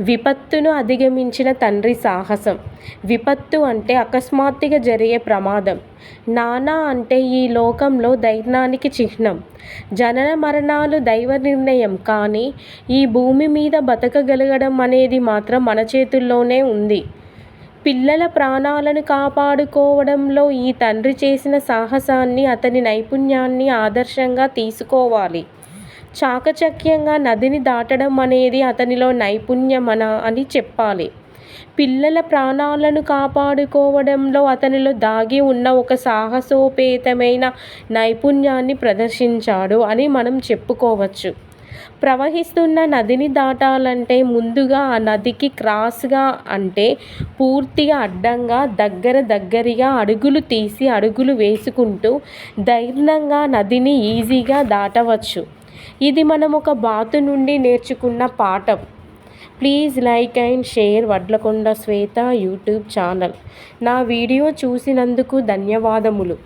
విపత్తును అధిగమించిన తండ్రి సాహసం. విపత్తు అంటే అకస్మాత్తుగా జరిగే ప్రమాదం. నానా అంటే ఈ లోకంలో ధైర్యానికి చిహ్నం. జనన మరణాలు దైవ నిర్ణయం కానీ ఈ భూమి మీద బతకగలగడం అనేది మాత్రం మన చేతుల్లోనే ఉంది. పిల్లల ప్రాణాలను కాపాడుకోవడంలో ఈ తండ్రి చేసిన సాహసాన్ని అతని నైపుణ్యాన్ని ఆదర్శంగా తీసుకోవాలి. చాకచక్యంగా నదిని దాటడం అనేది అతనిలో నైపుణ్యమన అని చెప్పాలి. పిల్లల ప్రాణాలను కాపాడుకోవడంలో అతనిలో దాగి ఉన్న ఒక సాహసోపేతమైన నైపుణ్యాన్ని ప్రదర్శించాడు అని మనం చెప్పుకోవచ్చు. ప్రవహిస్తున్న నదిని దాటాలంటే ముందుగా ఆ నదికి క్రాస్గా అంటే పూర్తిగా అడ్డంగా దగ్గర దగ్గరగా అడుగులు తీసి అడుగులు వేసుకుంటూ ధైర్యంగా నదిని ఈజీగా దాటవచ్చు. ఇది మనం ఒక బాతు నుండి నేర్చుకున్న పాఠం. Please like and share Vadlakonda Swetha YouTube channel. నా వీడియో చూసినందుకు ధన్యవాదములు.